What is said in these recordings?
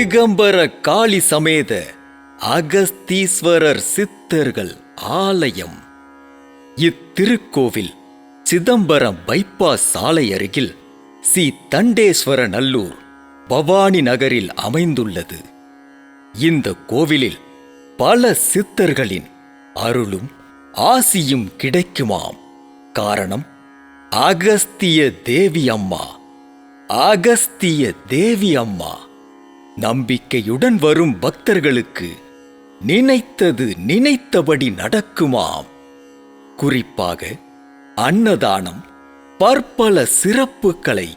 திகம்பர காளி சமேத அகஸ்தீஸ்வரர் சித்தர்கள் ஆலயம். இத்திருக்கோவில் சிதம்பரம் பைபாஸ் சாலை அருகில் சி தண்டேஸ்வர நல்லூர் பவானி நகரில் அமைந்துள்ளது. இந்த கோவிலில் பல சித்தர்களின் அருளும் ஆசியும் கிடைக்குமாம். காரணம் அகஸ்திய தேவி அம்மா. அகஸ்திய தேவி அம்மா. நம்பிக்கையுடன் வரும் பக்தர்களுக்கு நினைத்தது நினைத்தபடி நடக்குமாம். குறிப்பாக அன்னதானம் பற்பல சிறப்புகளை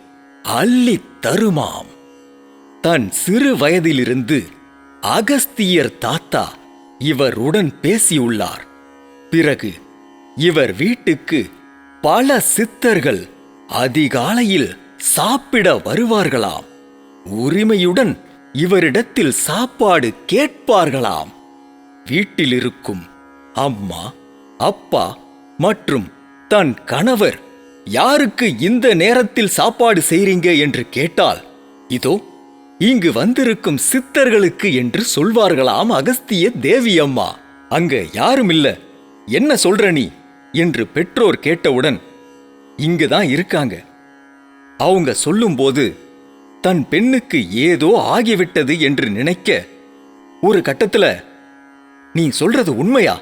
அள்ளித் தருமாம். தன் சிறு வயதிலிருந்து அகஸ்தியர் தாத்தா இவருடன் பேசியுள்ளார். பிறகு இவர் வீட்டுக்கு பல சித்தர்கள் அதிகாலையில் சாப்பிட வருவார்களாம். உரிமையுடன் இவரிடத்தில் சாப்பாடு கேட்பார்களாம். வீட்டில் இருக்கும் அம்மா அப்பா மற்றும் தன் கணவர் யாருக்கு இந்த நேரத்தில் சாப்பாடு செய்றீங்க என்று கேட்டால் இதோ இங்கு வந்திருக்கும் சித்தர்களுக்கு என்று சொல்வார்களாம் அகஸ்திய தேவி அம்மா அங்க யாரும் இல்ல என்ன சொல்ற நீ? என்று பெற்றோர் கேட்டவுடன் இங்கு தான் இருக்காங்க. அவங்க சொல்லும்போது தன் பெண்ணுக்கு ஏதோ ஆகிவிட்டது என்று நினைக்க ஒரு கட்டத்துல நீ சொல்றது உண்மையா?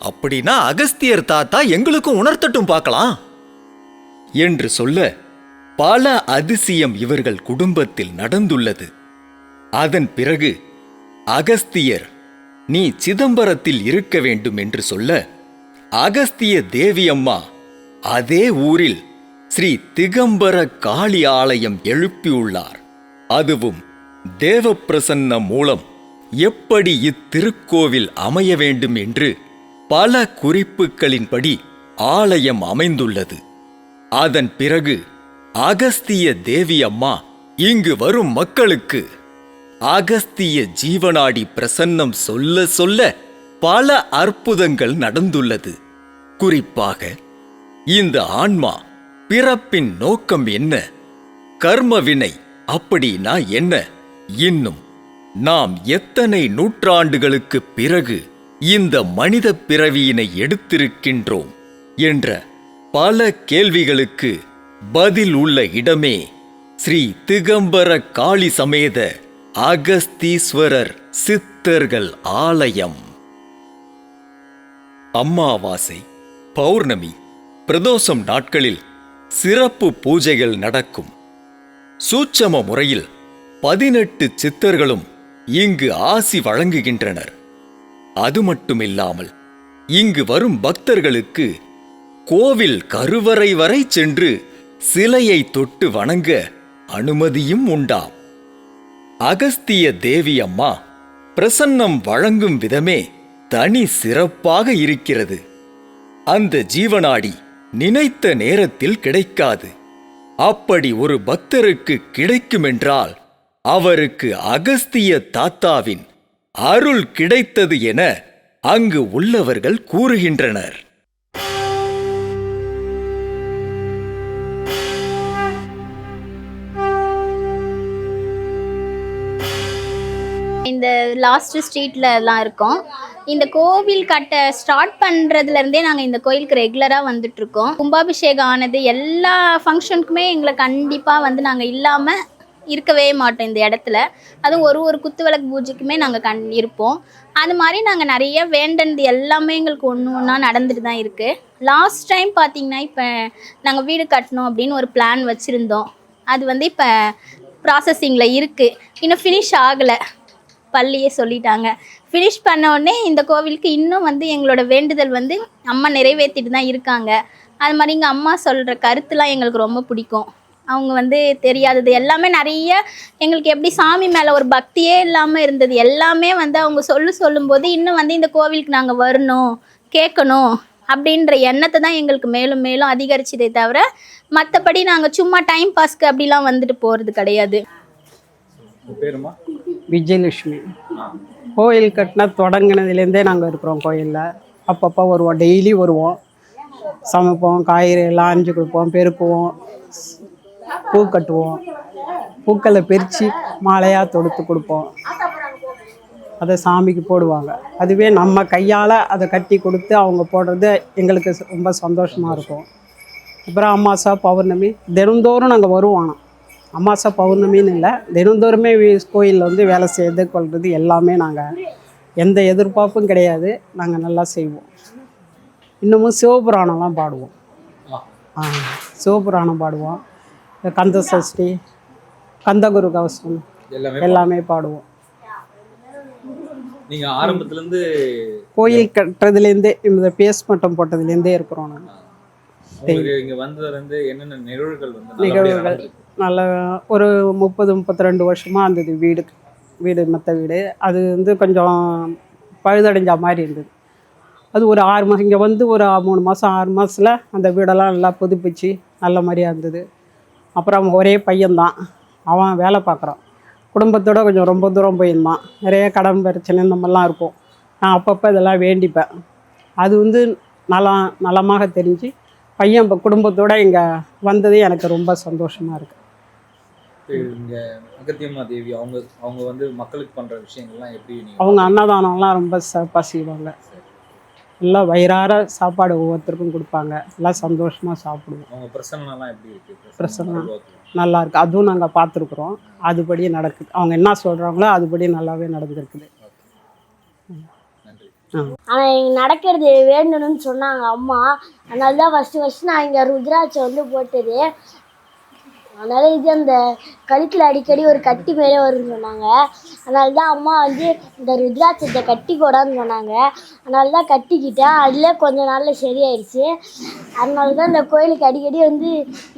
அப்படின்னா அகஸ்தியர் தாத்தா எங்களுக்கும் உணர்த்தட்டும் பார்க்கலாம். என்று சொல்ல பல அதிசயம் இவர்கள் குடும்பத்தில் நடந்துள்ளது. அதன் பிறகு அகஸ்தியர் நீ சிதம்பரத்தில் இருக்க வேண்டும் என்று சொல்ல அகஸ்திய தேவி அம்மா அதே ஊரில் ஸ்ரீ திகம்பர காளி ஆலயம் எழுப்பியுள்ளார். அதுவும் தேவப்பிரசன்னம் மூலம் எப்படி இத்திருக்கோவில் அமைய வேண்டும் என்று பல குறிப்புகளின்படி ஆலயம் அமைந்துள்ளது. அதன் பிறகு அகஸ்திய தேவி அம்மா இங்கு வரும் மக்களுக்கு அகஸ்திய ஜீவனாடி பிரசன்னம் சொல்ல சொல்ல பல அற்புதங்கள் நடந்துள்ளது. குறிப்பாக இந்த ஆன்மா பிறப்பின் நோக்கம் என்ன? கர்ம வினை அப்படின்னா என்ன? இன்னும் நாம் எத்தனை நூற்றாண்டுகளுக்கு பிறகு இந்த மனித பிறவியினை எடுத்திருக்கின்றோம் என்ற பல கேள்விகளுக்கு பதில் உள்ள இடமே ஸ்ரீ திகம்பர காளி சமேத அகஸ்தீஸ்வரர் சித்தர்கள் ஆலயம். அம்மாவாசை பௌர்ணமி பிரதோஷம் நாட்களில் சிறப்பு பூஜைகள் நடக்கும். சூட்சம முறையில் பதினெட்டு சித்தர்களும் இங்கு ஆசி வழங்குகின்றனர். அது மட்டுமில்லாமல் இங்கு வரும் பக்தர்களுக்கு கோவில் கருவறை வரை சென்று சிலையை தொட்டு வணங்க அனுமதியும் உண்டாம். அகஸ்திய தேவி அம்மா பிரசன்னம் வழங்கும் விதமே தனி சிறப்பாக இருக்கிறது. அந்த ஜீவனாடி நினைத்த நேரத்தில் கிடைக்காது. அப்படி ஒரு பக்தருக்கு கிடைக்குமென்றால் அவருக்கு அகஸ்திய தாத்தாவின் அருள் கிடைத்தது என அங்கு உள்ளவர்கள் கூறுகின்றனர். இந்த லாஸ்ட் ஸ்ட்ரீட்ல எல்லாம் இருக்கோம். இந்த கோவில் கட்ட ஸ்டார்ட் பண்ணுறதுலேருந்தே நாங்கள் இந்த கோயிலுக்கு ரெகுலராக வந்துட்ருக்கோம் கும்பாபிஷேகம் ஆனது எல்லா ஃபங்க்ஷனுக்குமே எங்களை கண்டிப்பாக வந்து நாங்கள் இல்லாமல் இருக்கவே மாட்டோம் இந்த இடத்துல. அதுவும் ஒரு ஒரு குத்து விளக்கு பூஜைக்குமே நாங்கள் கண் இருப்போம். அது மாதிரி நாங்கள் நிறைய வேண்டது எல்லாமே எங்களுக்கு ஒன்று ஒன்றா நடந்துட்டு தான் இருக்குது லாஸ்ட் டைம் பார்த்தீங்கன்னா இப்போ நாங்கள் வீடு கட்டணும் அப்படின்னு ஒரு பிளான் வச்சுருந்தோம். அது வந்து இப்போ ப்ராசஸிங்கில் இருக்குது இன்னும் ஃபினிஷ் ஆகலை. பள்ளியே சொல்லிட்டாங்க. ஃபினிஷ் பண்ண உடனே இந்த கோவிலுக்கு இன்னும் வந்து எங்களோட வேண்டுதல் வந்து அம்மா நிறைவேற்றிட்டு தான் இருக்காங்க. அது மாதிரி எங்கள் அம்மா சொல்கிற கருத்துலாம் எங்களுக்கு ரொம்ப பிடிக்கும். அவங்க வந்து தெரியாதது எல்லாமே நிறைய எங்களுக்கு எப்படி சாமி மேலே ஒரு பக்தியே இல்லாமல் இருந்தது. எல்லாமே வந்து அவங்க சொல்லு சொல்லும்போது இன்னும் வந்து இந்த கோவிலுக்கு நாங்கள் வரணும் கேட்கணும் அப்படின்ற எண்ணத்தை தான் எங்களுக்கு மேலும் மேலும் அதிகரிச்சதே தவிர மற்றபடி நாங்கள் சும்மா டைம் பாஸ்க்கு அப்படிலாம் வந்துட்டு போகிறது கிடையாது. பேருமா? விஜயலட்சுமி. கோயில் கட்டினா தொடங்கினதுலேருந்தே நாங்கள் இருக்கிறோம் கோயிலில். அப்பப்போ வருவோம். டெய்லி வருவோம். சமைப்போம் காய்கறி எல்லாம் அரிஞ்சு கொடுப்போம் பெருக்குவோம் பூ கட்டுவோம். பூக்களை பிரித்து மாலையாக தொடுத்து கொடுப்போம். அதை சாமிக்கு போடுவாங்க. அதுவே நம்ம கையால் அதை கட்டி கொடுத்து அவங்க போடுறது எங்களுக்கு ரொம்ப சந்தோஷமாக இருக்கும். அப்புறம் அமாசா பௌர்ணமி தினந்தோறும் நாங்கள் வருவோம் ஆனால் அமாசா பௌர்ணமின்னு இல்லை தினந்தோறுமே கோயிலில் வந்து வேலை செய்து கொள்வது எல்லாமே நாங்கள் எந்த எதிர்பார்ப்பும் கிடையாது நாங்கள் நல்லா செய்வோம். இன்னமும் சிவபுராணம்லாம் பாடுவோம். ஆ. சிவபுராணம் பாடுவோம். கந்த சஷ்டி கந்தகுரு கவசம் எல்லாமே பாடுவோம். நீங்க ஆரம்பத்துல இருந்து கோயில் கட்டுறதுலேருந்தே இந்த பேஸ்மட்டம் போட்டதுலேருந்தே இருக்கிறோம் நாங்கள் இங்க வந்ததுல இருந்து என்னென்ன நிகழ்வுகள் வந்து நிகழ்வுகள்? நல்ல ஒரு முப்பது முப்பத்தி ரெண்டு வருஷமாக இருந்தது வீடு வீடு மற்ற வீடு. அது வந்து கொஞ்சம் பழுதடைஞ்ச மாதிரி இருந்தது. அது ஒரு ஆறு மாதம் இங்கே வந்து ஒரு மூணு மாதம் ஆறு மாதத்தில் அந்த வீடெல்லாம் நல்லா புதுப்பிச்சு நல்ல மாதிரியா இருந்தது. அப்புறம் அவன் ஒரே பையன்தான். அவன் வேலை பார்க்குறான். குடும்பத்தோட கொஞ்சம் ரொம்ப தூரம் போயிருந்தான். நிறைய கடன் பிரச்சனை இந்த மாதிரிலாம் இருக்கும். நான் அப்பப்போ இதெல்லாம் வேண்டிப்பேன். அது வந்து நலம் நலமாக தெரிஞ்சு பையன் இப்போ இங்கே வந்தது எனக்கு ரொம்ப சந்தோஷமாக இருக்குது இங்க அகத்தியம்மா தேவி அவங்க அவங்க வந்து மக்களுக்கு பண்ற விஷயங்கள்லாம் எப்படி அவங்க அன்னதானம்லாம் ரொம்ப சிறப்பாக செய்வாங்க. எல்லாம் வயிறார சாப்பாடு ஒவ்வொருத்தருக்கும் கொடுப்பாங்க. எல்லாம் சந்தோஷமாக சாப்பிடுவோம். அவங்க பிரசன்னம்லாம் எப்படி இருக்கு? பிரசன்னம். நல்லா இருக்கு. அதுவும் நாங்கள் பார்த்துருக்குறோம். அதுபடி நடக்குது. அவங்க என்ன சொல்கிறாங்களோ அதுபடி நல்லாவே நடந்துருக்குது. நன்றி. ஆனால் இங்கே நடக்கிறது வேண்டணும்னு சொன்னாங்க அம்மா. அதனால தான் ஃபஸ்ட்டு ஃபஸ்ட்டு நான் இங்கே ருத்ராட்சம் வந்து போட்டது. அதனால இது அந்த கழுத்தில் அடிக்கடி ஒரு கட்டி மேலே வரும்னு சொன்னாங்க. அதனால தான் அம்மா வந்து இந்த ருத்ராட்சத்தை கட்டி கூடான்னு சொன்னாங்க. அதனால தான் கட்டிக்கிட்டேன். அதில் கொஞ்ச நாளில் சரியாயிடுச்சு. அதனால தான் இந்த கோயிலுக்கு அடிக்கடி வந்து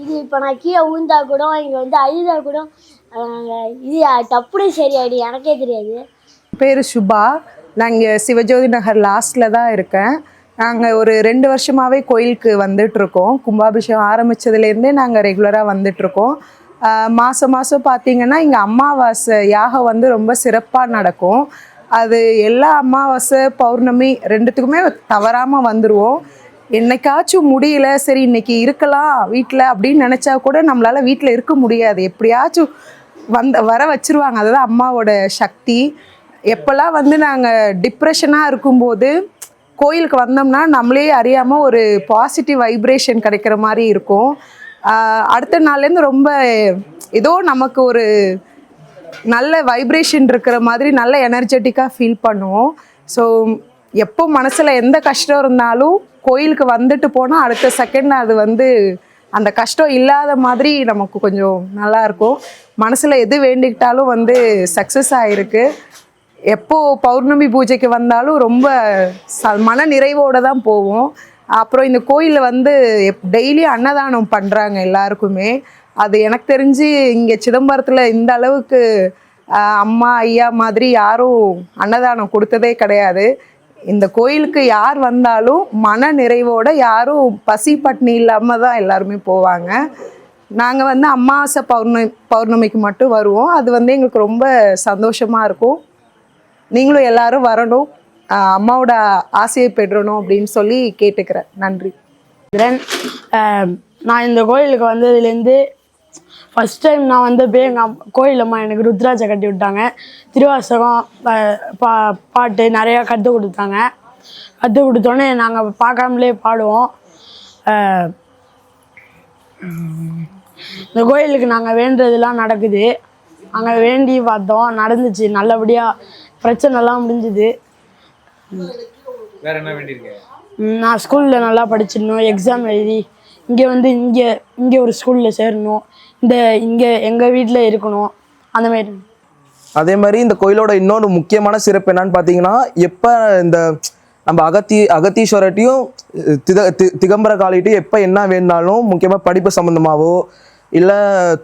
இது இப்போ நான் கீழே ஊந்தா கூட இங்கே வந்து அழுதா கூட இது டப்புனு சரியாயிடு. எனக்கே தெரியாது. பேர் சுபா. நான் இங்கே சிவஜோதி நகர் லாஸ்ட்டில் தான் இருக்கேன். நாங்கள் ஒரு ரெண்டு வருஷமாகவே கோயிலுக்கு வந்துட்ருக்கோம் கும்பாபிஷேகம் ஆரம்பித்ததுலேருந்தே நாங்கள் ரெகுலராக வந்துட்ருக்கோம் மாதம் மாதம் பார்த்தீங்கன்னா இங்கே அமாவாசை யாகம் வந்து ரொம்ப சிறப்பாக நடக்கும். அது எல்லா அமாவாசை பௌர்ணமி ரெண்டுத்துக்குமே தவறாமல் வந்துடுவோம் என்னைக்காச்சும் முடியல சரி இன்னைக்கு இருக்கலாம் வீட்டில் அப்படின்னு நினச்சா கூட நம்மளால் வீட்டில் இருக்க முடியாது. எப்படியாச்சும் வந்த வர வச்சிருவாங்க. அதுதான் அம்மாவோட சக்தி. எப்போல்லாம் வந்து நாங்கள் டிப்ரெஷனாக இருக்கும்போது கோயிலுக்கு வந்தோம்னா நம்மளே அறியாமல் ஒரு பாசிட்டிவ் வைப்ரேஷன் கிடைக்கிற மாதிரி இருக்கும். அடுத்த நாள்லேருந்து ரொம்ப ஏதோ நமக்கு ஒரு நல்ல வைப்ரேஷன் இருக்கிற மாதிரி நல்ல எனர்ஜெட்டிக்காக ஃபீல் பண்ணுவோம். ஸோ எப்போ மனசில் எந்த கஷ்டம் இருந்தாலும் கோயிலுக்கு வந்துட்டு போனால் அடுத்த செகண்ட் அது வந்து அந்த கஷ்டம் இல்லாத மாதிரி நமக்கு கொஞ்சம் நல்லா இருக்கும். மனசில் எது வேண்டிக்கிட்டாலும் வந்து சக்ஸஸ் ஆகிருக்கு எப்போ பௌர்ணமி பூஜைக்கு வந்தாலும் ரொம்ப ச மன நிறைவோடு தான் போவோம். அப்புறம் இந்த கோயிலில் வந்து டெய்லி அன்னதானம் பண்ணுறாங்க எல்லாருக்குமே. அது எனக்கு தெரிஞ்சு இங்கே சிதம்பரத்தில் இந்த அளவுக்கு அம்மா ஐயா மாதிரி யாரும் அன்னதானம் கொடுத்ததே கிடையாது. இந்த கோயிலுக்கு யார் வந்தாலும் மன நிறைவோட யாரும் பசி பட்னி இல்லாமல் தான் எல்லாருமே போவாங்க. நாங்கள் வந்து அமாவாசை பௌர்ணமி பௌர்ணமிக்கு மட்டும் வருவோம். அது வந்து எங்களுக்கு ரொம்ப சந்தோஷமாக இருக்கும். நீங்களும் எல்லாரும் வரணும். அம்மாவோட ஆசையை பெற்றணும் அப்படின்னு சொல்லி கேட்டுக்கிறேன். நன்றி. நான் இந்த கோயிலுக்கு வந்ததுலேருந்து ஃபஸ்ட் டைம் நான் வந்தப்போ எங்கள் கோயிலம்மா எனக்கு ருத்ராஜை கட்டி விட்டாங்க. திருவாசகம் பா பாட்டு நிறையா கற்றுக் கொடுத்தாங்க. கற்றுக் கொடுத்தோன்னே நாங்கள் பார்க்காமலே பாடுவோம். இந்த கோயிலுக்கு நாங்கள் வேண்டுறதெல்லாம் நடக்குது. அங்கே வேண்டி பார்த்தோம். நடந்துச்சு. நல்லபடியாக பிரச்சனைலாம் முடிஞ்சுது. வேற என்ன வேண்டியிருக்கீங்க ம், நான் ஸ்கூலில் நல்லா படிச்சிடணும் எக்ஸாம் எழுதி இங்கே வந்து இங்கே இங்கே ஒரு ஸ்கூலில் சேரணும். இந்த இங்கே எங்கள் வீட்டில் இருக்கணும். அந்த மாதிரி. அதே மாதிரி இந்த கோயிலோட இன்னொரு முக்கியமான சிறப்பு என்னன்னு பார்த்தீங்கன்னா எப்போ இந்த நம்ம அகத்தி அகத்தீஸ்வரட்டையும் தித தி திகம்பர காளிட்டையும் எப்போ என்ன வேணுனாலும் முக்கியமாக படிப்பு சம்மந்தமாகவோ இல்லை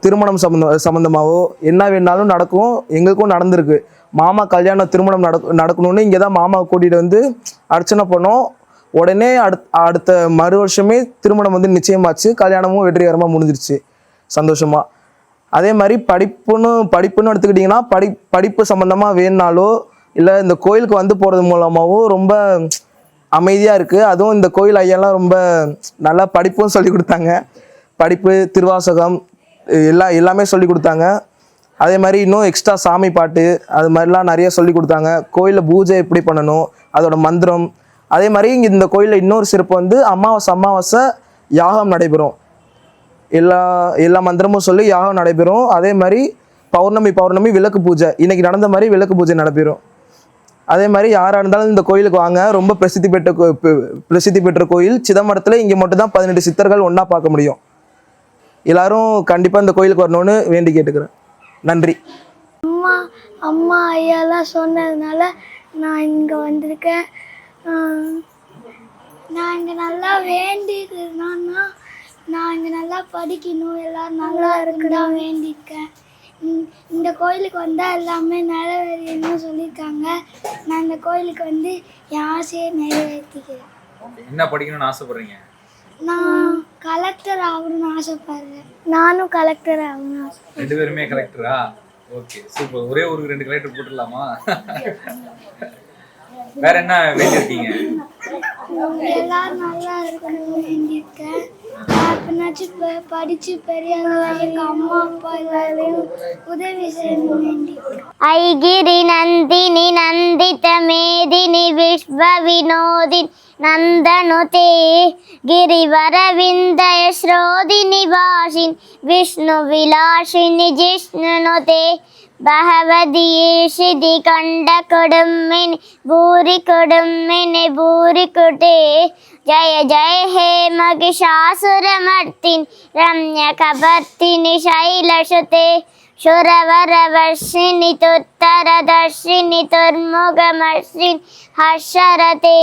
திருமணம் சம்மந்த சம்மந்தமாகவோ என்ன வேணுனாலும் நடக்கும். எங்களுக்கும் நடந்திருக்கு. மாமா கல்யாணம் திருமணம் நடக் நடக்கணும்னு இங்கே தான் மாமாவை கூட்டிகிட்டு வந்து அர்ச்சனை பண்ணோம். உடனே அடுத் அடுத்த மறு வருஷமே திருமணம் வந்து நிச்சயமாச்சு. கல்யாணமும் வெற்றிகரமாக முடிஞ்சிருச்சு. சந்தோஷமாக அதே மாதிரி படிப்புன்னு படிப்புன்னு எடுத்துக்கிட்டிங்கன்னா படி படிப்பு சம்மந்தமாக வேணுனாலோ இல்லை இந்த கோயிலுக்கு வந்து போகிறது மூலமாகவும் ரொம்ப அமைதியாக இருக்குது அதுவும் இந்த கோயில் ஐயாலாம் ரொம்ப நல்லா படிப்பும் சொல்லி கொடுத்தாங்க. படிப்பு திருவாசகம் எல்லா எல்லாமே சொல்லி கொடுத்தாங்க. அதே மாதிரி இன்னும் எக்ஸ்ட்ரா சாமி பாட்டு அது மாதிரிலாம் நிறைய சொல்லி கொடுத்தாங்க. கோயிலில் பூஜை எப்படி பண்ணணும் அதோட மந்திரம். அதே மாதிரி இங்கே இந்த கோயிலில் இன்னொரு சிறப்பு வந்து அமாவாசை அமாவாசை யாகம் நடைபெறும். எல்லா எல்லா மந்திரமும் சொல்லி யாகம் நடைபெறும். அதே மாதிரி பௌர்ணமி பௌர்ணமி விளக்கு பூஜை. இன்றைக்கி நடந்த மாதிரி விளக்கு பூஜை நடைபெறும். அதே மாதிரி யாராக இருந்தாலும் இந்த கோயிலுக்கு வாங்க. ரொம்ப பிரசித்தி பெற்ற கோ- பிரசித்தி பெற்ற கோயில். சிதம்பரத்தில் இங்கே மட்டும் தான் பதினெட்டு சித்தர்கள் ஒன்றா பார்க்க முடியும். எல்லாரும் கண்டிப்பாக இந்த கோயிலுக்கு வரணும்னு வேண்டி கேட்டுக்கிறேன். நன்றி. அம்மா அம்மா ஐயாலாம் சொன்னதுனால நான் இங்கே வந்திருக்கேன். நான் இங்கே நல்லா வேண்டியது என்னன்னா நான் இங்கே நல்லா படிக்கணும். எல்லோரும் நல்லா இருக்குதான் வேண்டியிருக்கேன். இந்த- இந்த கோயிலுக்கு வந்தால் எல்லாமே நிறைவேறியன்னு சொல்லியிருக்காங்க. நான் இந்த கோயிலுக்கு வந்து என் ஆசையை நிறைவேற்றிக்கிறேன். என்ன படிக்கணும்னு ஆசைப்படுறீங்க? நான் கலெக்டர் ஆகணும்னு ஆசைப்படுறேன். நானும் கலெக்டர் ஆகணும்னு ஆசை ரெண்டு பேருமே கலெக்டரா ஓகே சூப்பர் ஒரே ஒரு ரெண்டு கலெக்டர் போட்டுடலாமா? வேற என்ன வேண்டியிருக்கீங்க? எல்லாரும் நல்லா இருக்கணும்னு வேண்டியிருக்கேன். அப்படின்னாச்சும் இப்போ படித்து பெரிய எங்கள் அம்மா அப்பா எல்லாரையும் உதவி செய்யணும்னு வேண்டியிருக்கேன் ऐगिरि नन्दिनि नन्दितमेदिनि विश्वविनोदिनि नन्दनुते गिरिवरविन्दय श्रोदिनि वासिनि विष्णुविलासिनि जिष्णुनुते ഭഗവതീഷിതി കണ്ട കൊടുമ്മിനി ഭൂരി കൊടുമ്മിനി ഭൂരിക്കുട്ടി ജയ ജയ ഹേ മഹിഷാസുരമർത്തിൻ രമ്യ കപർത്തിനി ശൈലഷത്തെ. ശുരവരവർഷിണി തുത്തരദർശിനി തുർമുഖമർഷിൻ ഹർഷരത്തെ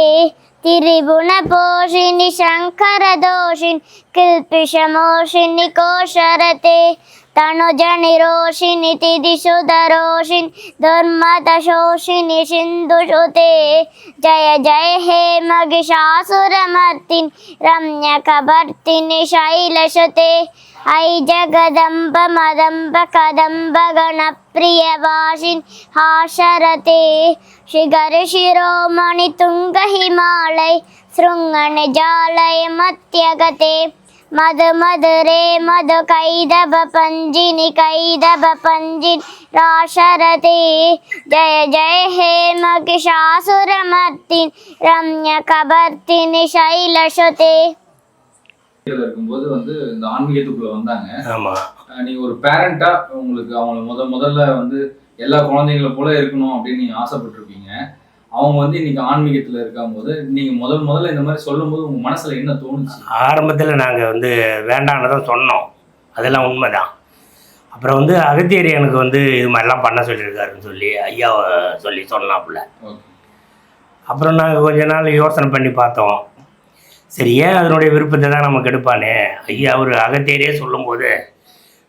തിരിഗുണപോഷിനി ശങ്കരദോഷിൻ കിൽപിഷമോഷിനി കോശരത്തെ तनुजनिरोषिणि तिदिशुधरोषिणि दुर्मदशोषिणि सिन्धुषुते जय जय हे महिषासुरमर्तिनि रम्यकभर्तिनि शैलसुते ऐ जगदम्ब मदम्ब कदम्ब गणप्रियवासिन् हाशरते शिखरशिरोमणि तुङ्गहिमालय शृङ्गनिजालय மது மது ரே மது கைதப பஞ்சினி கைதப பஞ்சினி ராஷரதி. ஜய ஜய ஹே மகிஷாசுரமர்த்தின் ரம்ய கபர்த்தினி சைலசுதே இருக்கும்போது வந்து இந்த ஆன்மீகத்துக்குள்ள வந்தாங்க. ஆமா. நீங்க ஒரு பேரண்டா உங்களுக்கு அவங்கள முத முதல்ல வந்து எல்லா குழந்தைங்கள போல இருக்கணும் அப்படின்னு நீங்க ஆசைப்பட்டிருப்பீங்க. அவங்க வந்து இன்னைக்கு ஆன்மீகத்துல இருக்கும்போது நீங்க முதல் முதல்ல இந்த மாதிரி சொல்லும்போது உங்க மனசுல என்ன தோணுச்சு? ஆரம்பத்தில் நாங்கள் வந்து வேண்டான்னு தான் சொன்னோம். அதெல்லாம் உண்மைதான். அப்புறம் வந்து அகத்தியர் எனக்கு வந்து இது மாதிரிலாம் பண்ண சொல்லியிருக்காருன்னு சொல்லி ஐயாவை சொல்லி சொன்னாப்புல. அப்புறம் நாங்கள் கொஞ்ச நாள் யோசனை பண்ணி பார்த்தோம். சரி ஏன் அதனுடைய விருப்பத்தை தான் நமக்கு எடுப்பானே? ஐயா அவர் அகத்தியரே சொல்லும்போது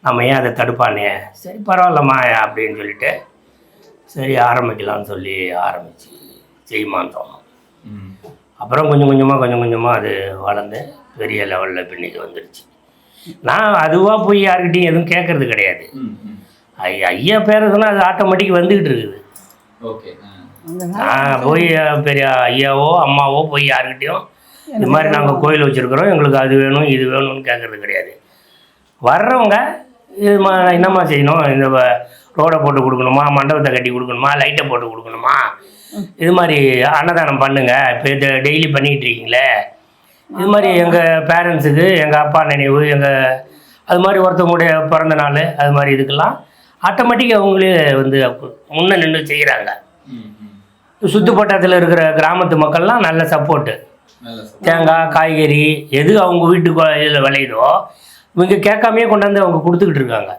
நம்ம ஏன் அதை தடுப்பானே? சரி பரவாயில்லம்மா அப்படின்னு சொல்லிட்டு சரி ஆரம்பிக்கலாம்னு சொல்லி ஆரம்பிச்சு. செய்யுமான்னு சொன்னோம் ம். அப்புறம் கொஞ்சம் கொஞ்சமாக கொஞ்சம் கொஞ்சமாக அது வளர்ந்து பெரிய லெவலில் இப்போ இன்னைக்கு வந்துருச்சு. நான் அதுவாக போய் யாருக்கிட்டையும் எதுவும் கேட்கறது கிடையாது. ஐயா ஐயா பேர சொன்னால் அது ஆட்டோமேட்டிக் வந்துக்கிட்டு இருக்குது. ஓகே ஆ. நான் போய் பெரிய ஐயாவோ அம்மாவோ போய் யாருக்கிட்டையும் இந்த மாதிரி நாங்கள் கோயில் வச்சுருக்குறோம். எங்களுக்கு அது வேணும் இது வேணும்னு கேட்கறது கிடையாது. வர்றவங்க இது மா என்னம்மா செய்யணும்? இந்த ரோடை போட்டு கொடுக்கணுமா மண்டபத்தை கட்டி கொடுக்கணுமா லைட்டை போட்டு கொடுக்கணுமா? இது மாதிரி அன்னதானம் பண்ணுங்க. இப்போ இது டெய்லி பண்ணிக்கிட்டு இருக்கீங்களே. இது மாதிரி எங்கள் பேரண்ட்ஸுக்கு எங்கள் அப்பா நினைவு எங்கள் அது மாதிரி ஒருத்தவங்களுடைய பிறந்த நாள் அது மாதிரி இதுக்கெல்லாம் ஆட்டோமேட்டிக்காக அவங்களே வந்து முன்ன நின்று செய்கிறாங்க. சுத்துப்பட்டத்தில் இருக்கிற கிராமத்து மக்கள்லாம் நல்ல சப்போர்ட்டு தேங்காய் காய்கறி எது அவங்க வீட்டுக்கு விளையுதோ இவங்க கேட்காமையே கொண்டாந்து அவங்க கொடுத்துக்கிட்டு இருக்காங்க.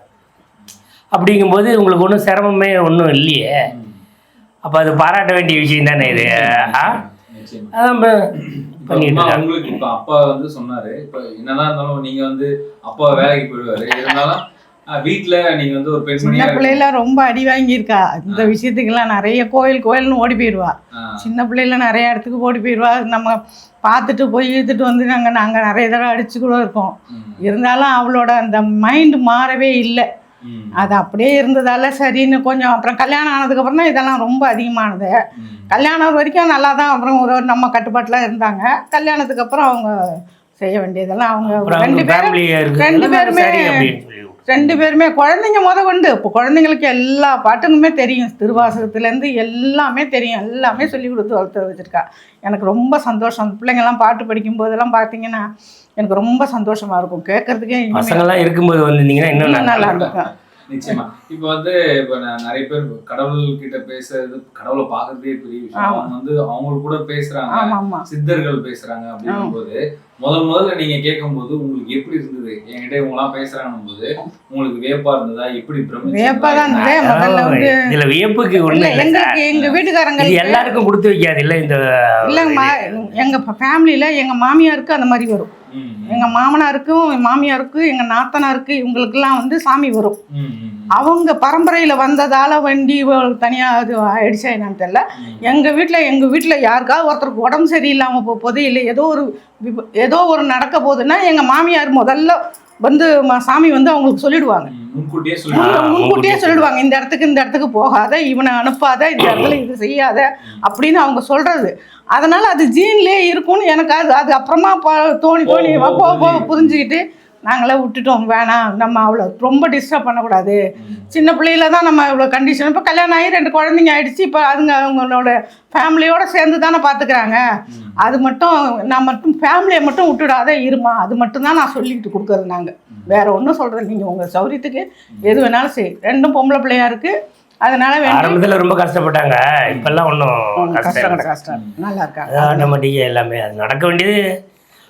அப்படிங்கும்போது உங்களுக்கு ஒன்றும் சிரமமே ஒன்றும் இல்லையே. அப்போ அது பாராட்ட வேண்டிய விஷயம் தானே இது? உங்களுக்கு இப்ப அப்பா வந்து சொன்னாரு இப்ப என்னதான் இருந்தாலும் நீங்க வந்து அப்பா வேலைக்கு போயிடுவாரு. இருந்தாலும் வீட்ல நீங்க வந்து ஒரு சின்ன பெண்மணியா பிள்ளையில ரொம்ப அடி வாங்கியிருக்கா. இந்த விஷயத்துக்கெல்லாம் நிறைய கோயில் கோயில்னு ஓடி போயிடுவா. சின்ன பிள்ளையில நிறைய இடத்துக்கு ஓடி போயிடுவா. நம்ம பார்த்துட்டு போய் இழுத்துட்டு வந்து நாங்கள் நாங்கள் நிறைய தடவை அடிச்சு கூட இருக்கோம். இருந்தாலும் அவளோட அந்த மைண்டு மாறவே இல்லை. அது அப்படியே இருந்ததால சரின்னு கொஞ்சம் அப்புறம் கல்யாணம் ஆனதுக்கப்புறம் தான் இதெல்லாம் ரொம்ப அதிகமானது. கல்யாணம் வரைக்கும் நல்லா தான் அப்புறம் ஒரு நம்ம கட்டுப்பாட்டில் இருந்தாங்க. கல்யாணத்துக்கு அப்புறம் அவங்க செய்ய வேண்டியதெல்லாம் அவங்க ரெண்டு பேரும் ரெண்டு பேருமே ரெண்டு பேருமே குழந்தைங்க முத கொண்டு. இப்போ குழந்தைங்களுக்கு எல்லா பாட்டுக்குமே தெரியும். திருவாசகத்துலேருந்து எல்லாமே தெரியும். எல்லாமே சொல்லி கொடுத்து வளர்த்து வச்சுருக்கா. எனக்கு ரொம்ப சந்தோஷம். அந்த பிள்ளைங்கெல்லாம் பாட்டு படிக்கும் போதெல்லாம் பார்த்தீங்கன்னா எனக்கு ரொம்ப சந்தோஷமா இருக்கும். கேட்கறதுக்கே இருக்கும்போது வந்திருந்தீங்கன்னா இன்னும் நல்லா இருக்கும். நிச்சயமா. இப்போ வந்து இப்போ நான் நிறைய பேர் கடவுள் கிட்ட பேசுறது கடவுளை பார்க்கறதே பெரிய விஷயம். அவங்க வந்து அவங்க கூட பேசுறாங்க. சித்தர்கள் பேசுறாங்க அப்படின்னும் போது முதல் முதல்ல நீங்க கேட்கும்போது உங்களுக்கு எப்படி இருந்தது? என்கிட்ட இவங்கலாம் பேசுறாங்கன்னும் போது உங்களுக்கு வியப்பா இருந்ததா? எப்படி பிரமிச்சு வியப்பா தான் இருந்தது. முதல்ல வந்து இதுல வியப்புக்கு ஒண்ணு எங்களுக்கு. எங்க இது வீட்டுக்காரங்களுக்கு எல்லாருக்கும் கொடுத்து வைக்காது. இல்ல இந்த இல்லைங்கம்மா எங்க ஃபேமிலியில எங்க மாமியாருக்கு அந்த மாதிரி வரும். எங்க மாமனாருக்கும் மாமியாருக்கும் எங்க நாத்தனாருக்கு இவங்களுக்கெல்லாம் வந்து சாமி வரும். அவங்க பரம்பரையில வந்ததால வண்டி தனியா அது ஆயிடுச்சா என்னன்னு தெரியல. எங்க வீட்ல எங்க வீட்ல யாருக்காவது ஒருத்தருக்கு உடம்பு சரியில்லாம போக போகுது இல்லை ஏதோ ஒரு ஏதோ ஒரு நடக்க போகுதுன்னா எங்க மாமியார் முதல்ல வந்து சாமி வந்து அவங்களுக்கு சொல்லிடுவாங்க. முன்கூட்டியே சொல்லிடுவாங்க. இந்த இடத்துக்கு இந்த இடத்துக்கு போகாத இவனை அனுப்பாத இந்த இடத்துல இது செய்யாத அப்படின்னு அவங்க சொல்றது. அதனால அது ஜீன்லயே இருக்கும்னு எனக்கு அது அது அப்புறமா ப- தோணி தோணி புரியுது. புரிஞ்சுக்கிட்டு நாங்களே விட்டுட்டோம் வேணாம் நம்ம அவ்வளோ ரொம்ப டிஸ்டர்ப் பண்ணக்கூடாது. சின்ன பிள்ளையில தான் நம்ம இவ்வளோ கண்டிஷன் இப்போ கல்யாணம் ஆகி ரெண்டு குழந்தைங்க ஆயிடுச்சு இப்போ அதுங்க அவங்களோட ஃபேமிலியோட சேர்ந்து தானே பார்த்துக்கிறாங்க அது மட்டும் நான் மட்டும் ஃபேமிலியை மட்டும் விட்டுடாத இருமா. அது மட்டும் தான் நான் சொல்லிக்கிட்டு கொடுக்குறது நாங்கள் வேற ஒன்றும் சொல்கிறது நீங்கள் உங்கள் சௌரியத்துக்கு எது வேணாலும் சரி ரெண்டும் பொம்பளை பிள்ளையா இருக்கு. அதனால ஆரம்பத்துல ரொம்ப கஷ்டப்பட்டாங்க. இப்பெல்லாம் ஒன்றும் கஷ்டம் கஷ்டம் நல்லா இருக்காங்க. அது ஆட்டோமேட்டிக்காக எல்லாமே. அது நடக்க வேண்டியது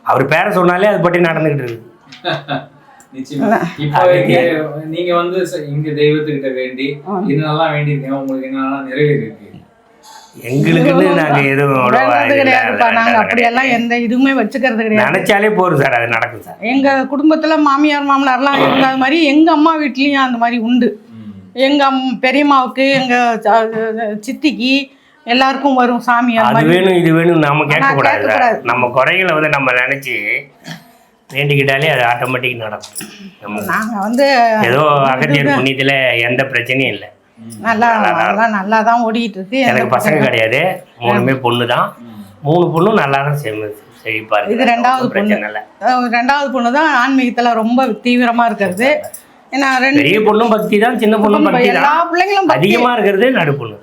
அவர் பேரை சொன்னாலே அது பற்றி நடந்துகிட்டு இருக்கு. நிச்சயமா. இப்போ இங்க நீங்க வந்து இங்க தெய்வத்துக்கிட்ட வேண்டி என்னெல்லாம் வேண்டியிருக்கீங்க. உங்களுக்கு என்னெல்லாம் நிறைவேறி இருக்கு எங்களுக்குன்னு நாங்க எதுவும் அவ்வளவா வேண்டது இது இல்ல, கிடையாதுப்பா அது நாங்கள் வேண்டாம் அப்படியெல்லாம் எந்த இதுவுமே வச்சுக்கிறது கிடையாது. நினைச்சாலே போதும் சார் அது நடக்கும் சார். எங்க குடும்பத்துல மாமியார் மாமனார்லாம் இருந்த மாதிரி எங்க அம்மா வீட்லயும் அந்த மாதிரி உண்டு. எங்க அம்- பெரியம்மாவுக்கு எங்க சித்திக்கு எல்லாருக்கும் வரும் சாமி அது வேணும் இது வேணும் நாம நான் கேட்கக்கூடாது சார். கேட்கக்கூடாது. நம்ம குறைகளை வந்து நம்ம நினைச்சு வேண்டிக்கிட்டாலே அது ஆட்டோமேட்டிக் நடக்கும். நம்ம நாங்க வந்து ஏதோ அகத்தியர் புண்ணியத்துல எந்த பிரச்சனையும் இல்லை. நல்லா அதெல்லாம் நல்லா தான் ஓடிட்டு இருக்கு எனக்கு பசங்க கிடையாது. மூணுமே பொண்ணு தான் மூணு பொண்ணும் நல்லா தான் செம்ம செழிப்பா இருக்கு இது ரெண்டாவது அஹ் ரெண்டாவது பொண்ணு தான் ஆன்மீகத்துல ரொம்ப தீவிரமா இருக்கிறது. ஏன்னா ரெண்டு பெரிய பொண்ணும் பக்தி தான் சின்ன பொண்ணும் பக்தி எல்லா பிள்ளைங்களும் பக்தி. அதிகமா இருக்கிறது நடு பொண்ணு